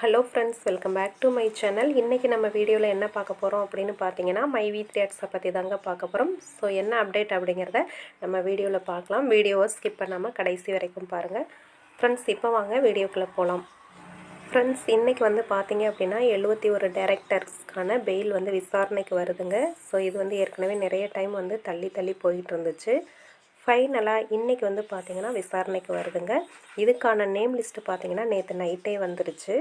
Hello friends welcome back to my channel இன்றைக்கி நம்ம வீடியோவில் என்ன பார்க்க போகிறோம் அப்படின்னு பார்த்தீங்கன்னா மை வி த்ரேட்ஸை பற்றி தாங்க பார்க்க போகிறோம் ஸோ என்ன அப்டேட் அப்படிங்கிறத நம்ம வீடியோவில் பார்க்கலாம். வீடியோவை ஸ்கிப் பண்ணாமல் கடைசி வரைக்கும் பாருங்கள் ஃப்ரெண்ட்ஸ் இப்போ வாங்க வீடியோக்குள்ளே போகலாம் ஃப்ரெண்ட்ஸ் இன்றைக்கி வந்து பார்த்தீங்க அப்படின்னா எழுபத்தி ஒரு டேரக்டர்ஸ்க்கான பெயில் வந்து விசாரணைக்கு வருதுங்க. ஸோ இது வந்து ஏற்கனவே நிறைய டைம் வந்து தள்ளி தள்ளி போயிட்டு இருந்துச்சு. ஃபைனலாக இன்றைக்கி வந்து பார்த்திங்கன்னா விசாரணைக்கு வருதுங்க. இதுக்கான நேம் லிஸ்ட்டு பார்த்திங்கன்னா நேற்று நைட்டே வந்துருச்சு.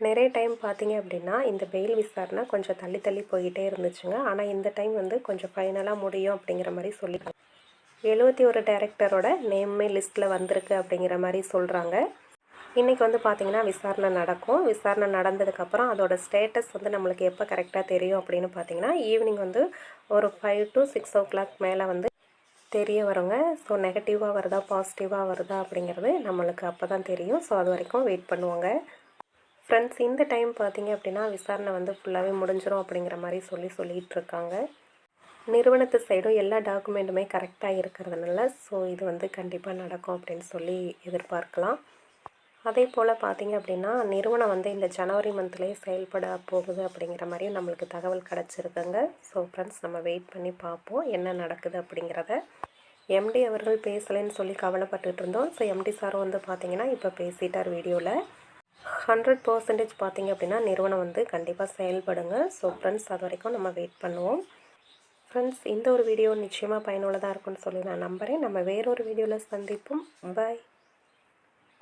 நிறைய டைம் பார்த்தீங்க அப்படின்னா இந்த பெயில் விசாரணை கொஞ்சம் தள்ளி தள்ளி போயிட்டே இருந்துச்சுங்க. ஆனால் இந்த டைம் வந்து கொஞ்சம் ஃபைனலாக முடியும் அப்படிங்கிற மாதிரி சொல்லிட்டாங்க. எழுபத்தி ஒரு டேரக்டரோட நேமே லிஸ்ட்டில் வந்திருக்கு அப்படிங்கிற மாதிரி சொல்கிறாங்க இன்றைக்கி வந்து பார்த்திங்கன்னா விசாரணை நடக்கும். விசாரணை நடந்ததுக்கப்புறம் அதோட ஸ்டேட்டஸ் வந்து நம்மளுக்கு எப்போ கரெக்டாக தெரியும் அப்படின்னு பார்த்தீங்கன்னா ஈவினிங் வந்து ஒரு five to six o'clock மேலே வந்து தெரிய வருங்க. ஸோ நெகட்டிவாக வருதா பாசிட்டிவாக வருதா அப்படிங்கிறது நம்மளுக்கு அப்போ தான் தெரியும். ஸோ அது வரைக்கும் வெயிட் பண்ணுவாங்க. ஃப்ரெண்ட்ஸ் இந்த டைம் பார்த்தீங்க அப்படின்னா விசாரணை வந்து ஃபுல்லாகவே முடிஞ்சிடும் அப்படிங்கிற மாதிரி சொல்லி சொல்லிகிட்டு இருக்காங்க. நிறுவனத்து சைடும் எல்லா டாக்குமெண்ட்டுமே கரெக்டாக இருக்கிறதுனால ஸோ இது வந்து கண்டிப்பாக நடக்கும் அப்படின்னு சொல்லி எதிர்பார்க்கலாம். அதே போல் பார்த்தீங்க அப்படின்னா நிறுவனம் வந்து இந்த ஜனவரி மந்த்லேயே செயல்பட போகுது அப்படிங்கிற மாதிரியும் நம்மளுக்கு தகவல் கிடச்சிருக்குங்க. ஸோ ஃப்ரெண்ட்ஸ் நம்ம வெயிட் பண்ணி பார்ப்போம் என்ன நடக்குது அப்படிங்கிறத. எம்டி அவர்கள் பேசலைன்னு சொல்லி கவலைப்பட்டுட்டு இருந்தோம். ஸோ எம்டி சாரும் வந்து பார்த்தீங்கன்னா இப்போ பேசிட்டார் வீடியோவில் ஹண்ட்ரட் பர்சன்டேஜ் பார்த்திங்க அப்படின்னா நிறுவனம் வந்து கண்டிப்பாக செயல்படுங்க. ஸோ ஃப்ரெண்ட்ஸ் அது வரைக்கும் நம்ம வெயிட் பண்ணுவோம். ஃப்ரெண்ட்ஸ் இந்த ஒரு வீடியோ நிச்சயமாக பயனுள்ளதாக இருக்கும்னு சொல்லி நான் நம்புகிறேன் நம்ம வேறொரு வீடியோவில் சந்திப்போம். பாய்